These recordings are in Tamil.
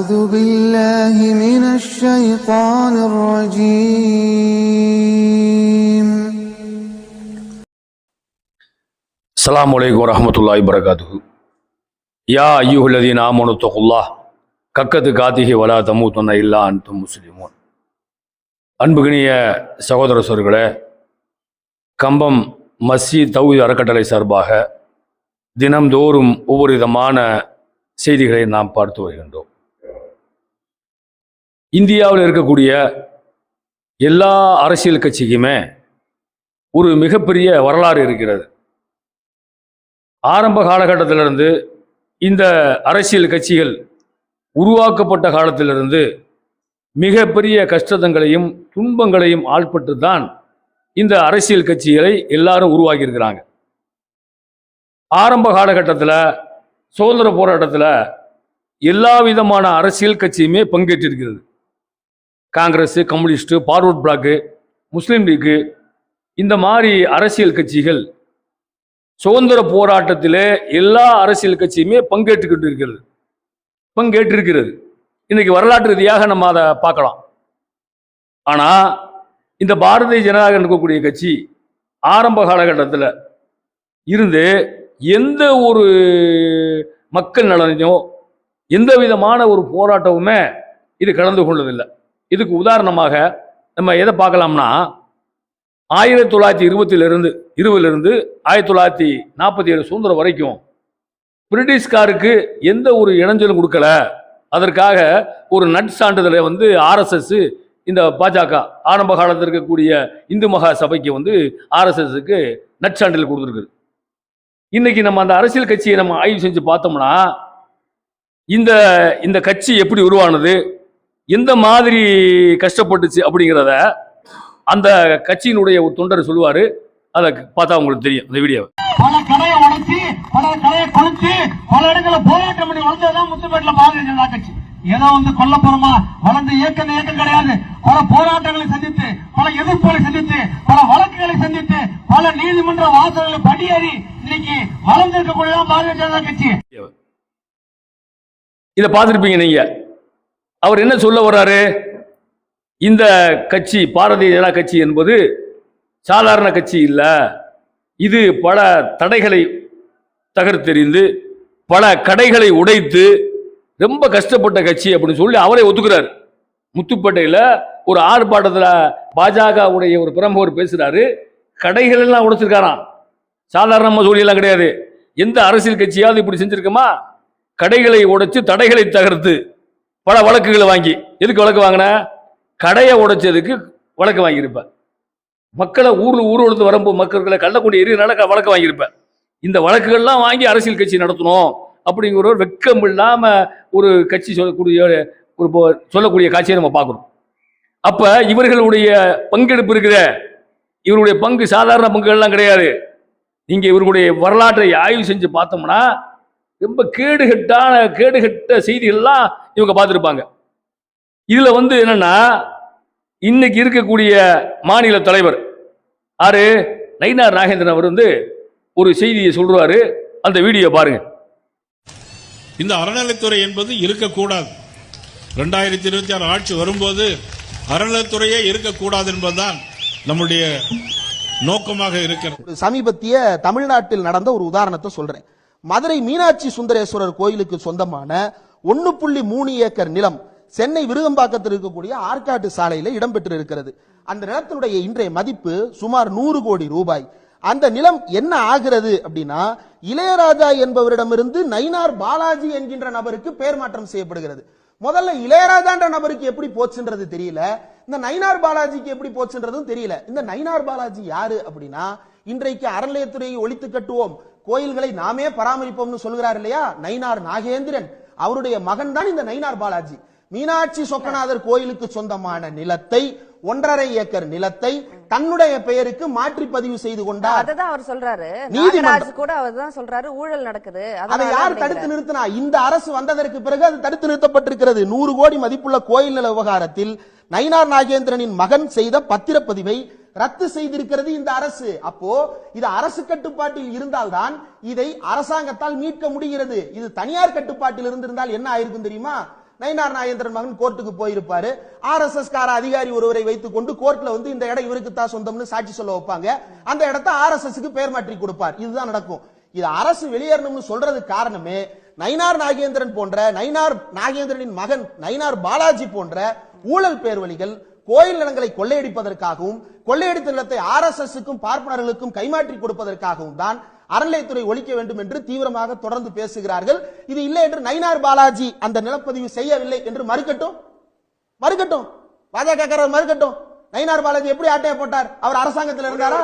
أعوذ بالله من الشيطان الرجيم அஸ்ஸலாமு அலைக்கும் வரஹ்மத்துல்லாஹி வரகாத்துஹு யா ஐயுஹல்லதீன ஆமனு தகுல்லாஹ் கக்கத்து காத்திகி வலா தமூத்துன்ன இல்லா அன்தும் முஸ்லிமூன் அன்புகினிய சகோதர சோர்களே கம்பம் மஸ்ஜித் தௌஹீத் அறக்கட்டளை சார்பாக தினம்தோறும் ஒவ்வொரு விதமான செய்திகளை நாம் பார்த்து வருகின்றோம் இந்தியாவில் இருக்கக்கூடிய எல்லா அரசியல் கட்சிக்குமே ஒரு மிகப்பெரிய வரலாறு இருக்கிறது. ஆரம்ப காலகட்டத்திலிருந்து இந்த அரசியல் கட்சிகள் உருவாக்கப்பட்ட காலத்திலிருந்து மிகப்பெரிய கஷ்டங்களையும் துன்பங்களையும் ஆள்பட்டு தான் இந்த அரசியல் கட்சிகளை எல்லாரும் உருவாக்கியிருக்கிறாங்க. ஆரம்ப காலகட்டத்தில் சுதந்திர போராட்டத்தில் எல்லா விதமான அரசியல் கட்சியுமே பங்கேற்றிருக்கிறது. காங்கிரஸ் கம்யூனிஸ்ட் பார்வர்ட் பிளாக்கு முஸ்லீம் லீக்கு இந்த மாதிரி அரசியல் கட்சிகள் சுதந்திர போராட்டத்தில் எல்லா அரசியல் கட்சியுமே பங்கேற்றுக்கிட்டு இருக்கிறது பங்கேற்றிருக்கிறது. இன்னைக்கு வரலாற்று ரீதியாக நம்ம அதை பார்க்கலாம். ஆனால் இந்த பாரதிய ஜனதாக இருக்கக்கூடிய கட்சி ஆரம்ப காலகட்டத்தில் இருந்து எந்த ஒரு மக்கள் நலனையும் எந்த விதமான ஒரு போராட்டமுமே இது கலந்து கொண்டதில்லை. இதுக்கு உதாரணமாக நம்ம எதை பார்க்கலாம்னா ஆயிரத்தி தொள்ளாயிரத்தி இருபத்திலிருந்து இருபதுலேருந்து ஆயிரத்தி தொள்ளாயிரத்தி நாற்பத்தி ஏழு சுதந்திரம் வரைக்கும் பிரிட்டிஷ்காருக்கு எந்த ஒரு இணைஞ்சலும் கொடுக்கல. அதற்காக ஒரு நட்சான்றிதழை வந்து ஆர்எஸ்எஸ் இந்த பாஜக ஆரம்ப காலத்தில் இருக்கக்கூடிய இந்து மகா சபைக்கு வந்து ஆர்எஸ்எஸ்க்கு நட்சான்றிதழ் கொடுத்துருக்குது இன்னைக்கு நம்ம அந்த அரசியல் கட்சியை நம்ம ஆய்வு செஞ்சு பார்த்தோம்னா இந்த இந்த கட்சி எப்படி உருவானது? எந்த மாதிரி கஷ்டப்பட்டுச்சு அப்படிங்கிறத அந்த கட்சியினுடைய ஒரு தொண்டர் சொல்லுவாரு. அதை பார்த்தா உங்களுக்கு தெரியும் அந்த வீடியோ பல கடையை உடைச்சு பல கடையை கொளுத்தி பல இடங்களை போராட்டம் பண்ணி வளர்ந்ததுதான் முத்துப்பேட்டில் பாரதிய ஜனதா கட்சி. ஏதோ வந்து கொல்ல போறோமா? வளர்ந்து இயக்கம் இயக்கம் கிடையாது. பல போராட்டங்களை சந்தித்து பல எதிர்ப்புகளை சந்தித்து பல வழக்குகளை சந்தித்து பல நீதிமன்ற வாசல்களை படியேறி இன்னைக்கு வளர்ந்திருக்கக்கூடியதான் பாரதிய ஜனதா கட்சி. இதை பார்த்துருப்பீங்க நீங்க. அவர் என்ன சொல்ல வர்றாரு? இந்த கட்சி பாரதிய ஜனதா கட்சி என்பது சாதாரண கட்சி இல்லை. இது பல தடைகளை தகர்த்தெறிந்து பல கடைகளை உடைத்து ரொம்ப கஷ்டப்பட்ட கட்சி அப்படின்னு சொல்லி அவரே ஒத்துக்கிறார். முத்துப்பேட்டையில் ஒரு ஆர்ப்பாட்டத்தில் பாஜகவுடைய ஒரு பிரமுகர் பேசுகிறாரு கடைகள் எல்லாம் உடைச்சிருக்காராம். சாதாரணமாக சொல்லியெல்லாம் கிடையாது. எந்த அரசியல் கட்சியாவது இப்படி செஞ்சுருக்கோமா? கடைகளை உடைச்சு தடைகளை தகர்த்து. பல வழக்குகளை வாங்கி எதுக்கு வழக்கு வாங்கினா? கடையை உடைச்சதுக்கு வழக்கு வாங்கியிருப்பேன் மக்களை ஊரில் ஊர் உழுந்து வரும்போது மக்கள்களை கள்ளக்கூடிய எரியனால வழக்கு வாங்கியிருப்பேன் இந்த வழக்குகள்லாம் வாங்கி அரசியல் கட்சி நடத்தணும் அப்படிங்கிற ஒரு வெக்கம் இல்லாமல் ஒரு கட்சி சொல்லக்கூடிய ஒரு சொல்லக்கூடிய காட்சியை நம்ம பார்க்குறோம் அப்போ இவர்களுடைய பங்கெடுப்பு இருக்கிற இவருடைய பங்கு சாதாரண பங்குகள்லாம் கிடையாது. நீங்கள் இவர்களுடைய வரலாற்றை ஆய்வு செஞ்சு பார்த்தோம்னா ரொம்ப கேடுகட்டான கேடுகட்ட செய்திகள்லாம் இவங்க பார்த்துருப்பாங்க. இதுல வந்து என்னன்னா இன்னைக்கு இருக்கக்கூடிய மாநில தலைவர் ஆறு நயினார் நாகேந்திரன் அவர் வந்து ஒரு செய்தியை சொல்றாரு. அந்த வீடியோ பாருங்க. இந்த அறநிலைத்துறை என்பது இருக்கக்கூடாது. ரெண்டாயிரத்தி இருபத்தி ஆறு ஆட்சி வரும்போது அறநிலைத்துறையே இருக்கக்கூடாது என்பதுதான் நம்முடைய நோக்கமாக இருக்கிறது. சமீபத்திய தமிழ்நாட்டில் நடந்த ஒரு உதாரணத்தை சொல்றேன். மதுரை மீனாட்சி சுந்தரேஸ்வரர் கோயிலுக்கு சொந்தமான ஒன்னு புள்ளி மூணு ஏக்கர் நிலம் சென்னை விருகம்பாக்கத்தில் இருக்கக்கூடிய ஆற்காட்டு சாலையில் இடம்பெற்று இருக்கிறது அந்த நிலத்தினுடைய இன்றைய மதிப்பு சுமார் நூறு கோடி ரூபாய். அந்த நிலம் என்ன ஆகிறது அப்படின்னா இளையராஜா என்பவரிடமிருந்து நயினார் பாலாஜி என்கின்ற நபருக்கு பெயர் மாற்றம் செய்யப்படுகிறது. முதல்ல இளையராஜான்ற நபருக்கு எப்படி போச்சுன்றது தெரியல. இந்த நயினார் பாலாஜிக்கு எப்படி போச்சுன்றதும் தெரியல. இந்த நயினார் பாலாஜி யாரு அப்படின்னா இன்றைக்கு அறநிலையத்துறையை ஒழித்து கட்டுவோம். கோயில்களை நாமே பராமரிப்போம்னு சொல்கிறார் இல்லையா? நயினார் நாகேந்திரன். அவருடைய மகன் தான் இந்த நயினார் பாலாஜி. மீனாட்சி சொக்கநாதர் கோயிலுக்கு சொந்தமான நிலத்தை ஒன்றரை ஏக்கர் நிலத்தை தன்னுடைய பெயருக்கு மாற்றி பதிவு செய்து கொண்டார். அததான் அவர் சொல்றாரு. நீதிமன்றம். நாகராஜ் கூட அவர் தான் சொல்றாரு ஊழல் நடக்குது அதை யார். தடுத்து நிறுத்தினா? இந்த அரசு வந்ததற்கு பிறகு அது தடுத்து நிறுத்தப்பட்டிருக்கிறது. நூறு கோடி மதிப்புள்ள கோயில் நில விவகாரத்தில் நயினார் நாகேந்திரனின் மகன் செய்த பத்திரப்பதிவை ரத்து செய்திருக்கிறது இந்த அரசு. அப்போ இது அரசு கட்டுப்பாட்டில் இருந்தால்தான் இதை அரசாங்கத்தால் மீட்க முடிகிறது. இது தனியார் கட்டுப்பாட்டில் இருந்திருந்தால் என்ன ஆயிருக்கும் தெரியுமா? நயினார் நாகேந்திரன் மகன் கோர்ட்டுக்கு போயிருப்பாரு. ஆர்எஸ்எஸ் கார அதிகாரி ஒருவரை வைத்துக் கொண்டு கோர்ட்ல வந்து இந்த இடம் இவருக்கு தான் சொந்தம்னு சாட்சி சொல்ல வைப்பாங்க. அந்த இடத்த ஆர்எஸ்எஸ்க்கு பேர் மாற்றி கொடுப்பார். இதுதான் நடக்கும். இது அரசு வெளியேறணும்னு சொல்றது காரணமே நயினார் நாகேந்திரன் போன்ற நயினார் நாகேந்திரனின் மகன் நயினார் பாலாஜி போன்ற ஊழல் பேர்வழிகள் கோயில் நிலங்களை கொள்ளையடிப்பதற்காகவும் கொள்ளையடித்த நிலத்தை ஆர்எஸ்எஸ்க்கும் பார்ப்பனர்களுக்கும் கைமாற்றி கொடுப்பதற்காகவும் தான் அறநிலையத்துறை ஒழிக்க வேண்டும் என்று தீவிரமாக தொடர்ந்து பேசுகிறார்கள். இது இல்லை என்று நயினார் பாலாஜி அந்த நிலப்பதிவு செய்யவில்லை என்று மறுக்கட்டும். மறுக்கட்டும். பாஜக மறுக்கட்டும். நயினார் பாலாஜி எப்படி ஆட்டைய போட்டார்? அவர் அரசாங்கத்தில் இருந்தாரா?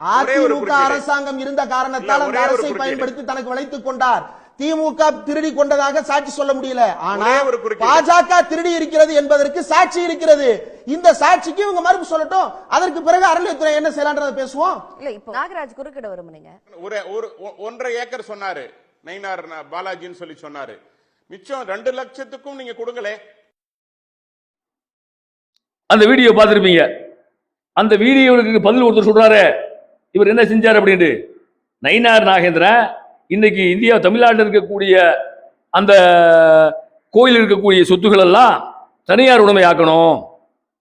அதிமுக அரசாங்கம் இருந்த காரணத்தால் அந்த அரசை. பயன்படுத்தி தனக்கு வளைத்துக் கொண்டார். திமுக திருடி கொண்டதாக சாட்சி சொல்ல முடியல. ஆனா. பாஜக திருடி இருக்கிறது என்பதற்கு சாட்சி இருக்கிறது. இந்த சாட்சிக்கு இவங்க மறுப்பு சொல்லட்டும். அதற்கு பிறகு அறநிலையத்துறை என்ன செய்யலான்றதை பேசுவோம். இல்ல இப்போ நாகராஜ் குறுக்கிட விரும்புனீங்க ஒரு ஒரு ஒன்றரை ஏக்கர் சொன்னாரு. நயினார் பாலாஜின்னு சொல்லி சொன்னாரு. மிச்சம் ரெண்டு லட்சத்துக்கும் நீங்க கொடுங்களே. அந்த வீடியோ பார்த்துருப்பீங்க. அந்த வீடியோவுக்கு பதில் ஒருத்தர் சொல்றாரு. இவர் என்ன செஞ்சார் அப்படின்ட்டு. நயினார் நாகேந்திரன் இன்னைக்கு இந்தியா தமிழ்நாட்டில் இருக்கக்கூடிய அந்த கோயில் இருக்கக்கூடிய சொத்துக்கள் எல்லாம் தனியார் உடைமையாக்கணும்.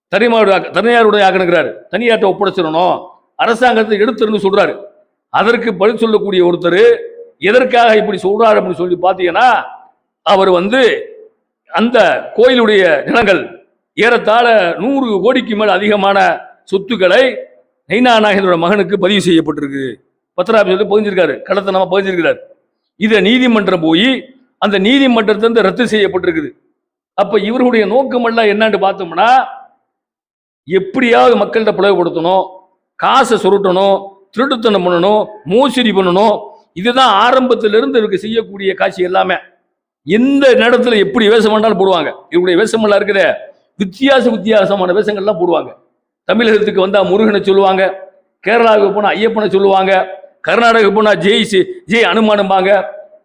தனியார் தனியார் உடைமையாக்கணுங்கிறாரு. தனியார்ட்ட ஒப்படைச்சிடணும். அரசாங்கத்தை எடுத்துருன்னு சொல்றாரு. அதற்கு பதில் சொல்லக்கூடிய ஒருத்தர் எதற்காக இப்படி சொல்றாரு அப்படின்னு சொல்லி பார்த்தீங்கன்னா அவர் வந்து அந்த கோயிலுடைய நிலங்கள் ஏறத்தாழ நூறு கோடிக்கு மேல் அதிகமான சொத்துக்களை நைனா நாயகனோட மகனுக்கு பதிவு செய்யப்பட்டிருக்கு. பத்திராபிஷத்தில் கடத்தை நம்ம பதிஞ்சிருக்கிறார் இதை நீதிமன்றம் போய் அந்த நீதிமன்றத்திலிருந்து ரத்து செய்யப்பட்டிருக்குது. அப்ப இவர்களுடைய நோக்கமெல்லாம் என்னன்னு பார்த்தோம்னா எப்படியாவது மக்கள்கிட்ட பிளவுபடுத்தணும் காசை சுருட்டணும் திருட்டுத்தனம் பண்ணணும் மோசடி பண்ணணும். இதுதான் ஆரம்பத்திலிருந்து இவருக்கு செய்யக்கூடிய காட்சி எல்லாமே. எந்த நேரத்தில் எப்படி வேஷம் வேண்டாலும் போடுவாங்க. இவருடைய வேஷமெல்லாம் இருக்கிற வித்தியாச வித்தியாசமான வேஷங்கள்லாம் போடுவாங்க. தமிழகத்துக்கு வந்தால் முருகனை சொல்லுவாங்க. கேரளாவுக்கு போனால் ஐயப்பனை சொல்லுவாங்க. கர்நாடகா போனால் ஜெய் சி- ஜெய் அனுமானும்பாங்க.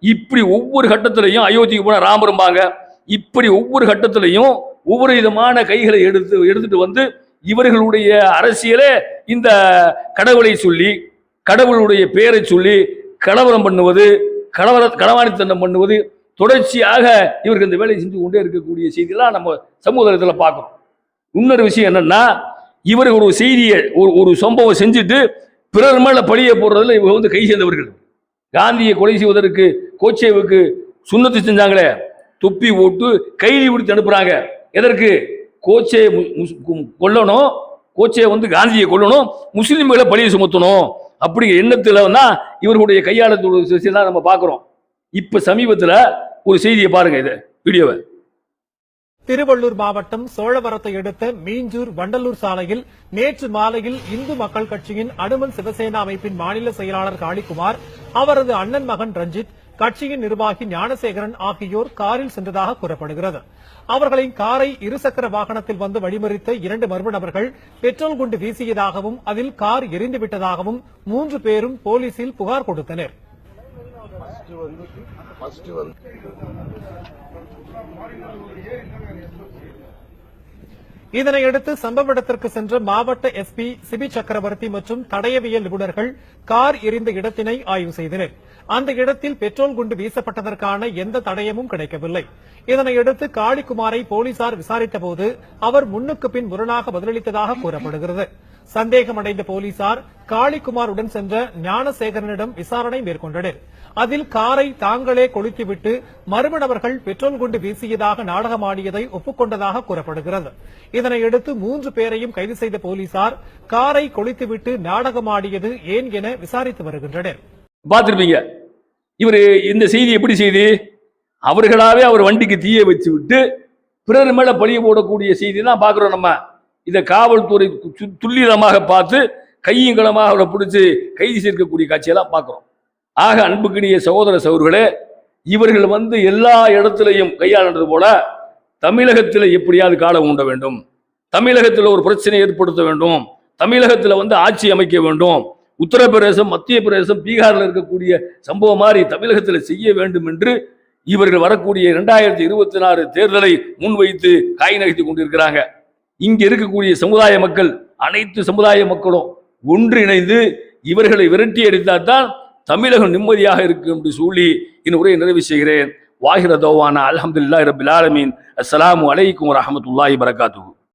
இப்படி ஒவ்வொரு கட்டத்திலையும் அயோத்திக்கு போனால் ராமரும்பாங்க. இப்படி ஒவ்வொரு கட்டத்திலையும் ஒவ்வொரு விதமான கைகளை எடுத்து எடுத்துட்டு வந்து இவர்களுடைய அரசியலே இந்த கடவுளை சொல்லி கடவுளுடைய பெயரை சொல்லி கலவரம் பண்ணுவது கலவர களவாணித்தனம் பண்ணுவது தொடர்ச்சியாக இவருக்கு இந்த வேலையை செஞ்சு கொண்டே இருக்கக்கூடிய செய்தியெல்லாம் நம்ம சமூகத்தில் பார்க்குறோம் இன்னொரு விஷயம் என்னன்னா இவர் ஒரு செய்தியை ஒரு ஒரு சம்பவம் செஞ்சுட்டு பிறர் மேலே பழியை போடுறதுல இவங்க வந்து கை சேர்ந்தவர்கள். காந்தியை கொலை செய்வதற்கு கோச்சேவுக்கு சுண்ணத்து செஞ்சாங்களே. துப்பி போட்டு கைதி விடுத்து அனுப்புறாங்க. எதற்கு? கோச்சே முஸ்- கொல்லணும். கோச்சே வந்து காந்தியை கொல்லணும். முஸ்லீம்களை பழியை சுமத்தணும். அப்படிங்கிற எண்ணத்தில் தான் இவர்களுடைய கையாளத்தோட விஷயம் நம்ம பார்க்குறோம். இப்போ சமீபத்தில் ஒரு செய்தியை பாருங்கள் இது வீடியோவை. திருவள்ளூர் மாவட்டம் சோழவரத்தை அடுத்த மீஞ்சூர் வண்டலூர் சாலையில் நேற்று மாலையில் இந்து மக்கள் கட்சியின் அனுமன் சிவசேனா அமைப்பின் மாநில செயலாளர் காளிக்குமார் அவரது அண்ணன் மகன் ரஞ்சித் கட்சியின் நிர்வாகி ஞானசேகரன் ஆகியோர் காரில் சென்றதாக கூறப்படுகிறது. அவர்களின் காரை இருசக்கர வாகனத்தில் வந்து வழிமறித்த இரண்டு மர்ம நபர்கள் பெட்ரோல் குண்டு வீசியதாகவும் அதில் கார் எரிந்துவிட்டதாகவும் மூன்று பேரும் போலீசில் புகார் கொடுத்தனர். இதனையடுத்து சம்பவ இடத்திற்கு சென்ற மாவட்ட எஸ்பி சிபி சக்கரவர்த்தி மற்றும் தடயவியல் நிபுணர்கள் கார் எரிந்த இடத்தினை ஆய்வு செய்தனர். அந்த இடத்தில் பெட்ரோல் குண்டு வீசப்பட்டதற்கான எந்த தடயமும் கிடைக்கவில்லை. இதனையடுத்து காளிக்குமாரை போலீசார் விசாரித்தபோது அவர் முன்னுக்கு பின் முரணாக பதிலளித்ததாக கூறப்படுகிறது. சந்தேகமடைந்த போலீசார் காளிக்குமாருடன் சென்ற ஞானசேகரனிடம் விசாரணை மேற்கொண்டனர். அதில் காரை தாங்களே கொளுத்திவிட்டு மர்ம நபர்கள் பெட்ரோல் குண்டு வீசியதாக நாடகமாடியதை ஒப்புக்கொண்டதாக கூறப்படுகிறது. இதனையடுத்து மூன்று பேரையும் கைது செய்த போலீசார் காரை கொளுத்திவிட்டு நாடகமாடியது ஏன் என விசாரித்து வருகின்றனர். பார்த்துருப்பீங்க. இவர் இந்த செய்தி எப்படி செய்தி? அவர்களாவே அவர் வண்டிக்கு தீயை வச்சு விட்டு பிறர் மேல பழிய போடக்கூடிய செய்தி தான் பார்க்குறோம் நம்ம. இதை காவல்துறை துல்லியமாக பார்த்து கையங்களமாக அவரை பிடிச்சி கைது சேர்க்கக்கூடிய காட்சியெல்லாம் பார்க்குறோம். ஆக அன்புக்கினிய சகோதர சகோதரர்களே இவர்கள் வந்து எல்லா இடத்துலையும் கையாளுறது போல தமிழகத்தில் எப்படியாவது காலம் உண்ட வேண்டும். தமிழகத்தில் ஒரு பிரச்சனை ஏற்படுத்த வேண்டும். தமிழகத்தில் வந்து ஆட்சி அமைக்க வேண்டும். உத்தரப்பிரதேசம் மத்திய பிரதேசம் பீகாரில் இருக்கக்கூடிய சம்பவம் மாதிரி தமிழகத்தில் செய்ய வேண்டும் என்று இவர்கள் வரக்கூடிய இரண்டாயிரத்தி இருபத்தி நாலு தேர்தலை முன்வைத்து காய் நகர்த்தி கொண்டிருக்கிறாங்க. இங்கே இருக்கக்கூடிய சமுதாய மக்கள் அனைத்து சமுதாய மக்களும் ஒன்றிணைந்து இவர்களை விரட்டி அடித்தால் தான் தமிழகம் நிம்மதியாக இருக்கும் என்று சொல்லி என் உரையை நிறைவு செய்கிறேன். வாஹிர தோவானா அல்ஹம்துலில்லாஹி ரபில் ஆலமீன். அஸ்லாம் அலைக்கும் வரஹ்மத்துல்லாஹி வரகாத்துஹு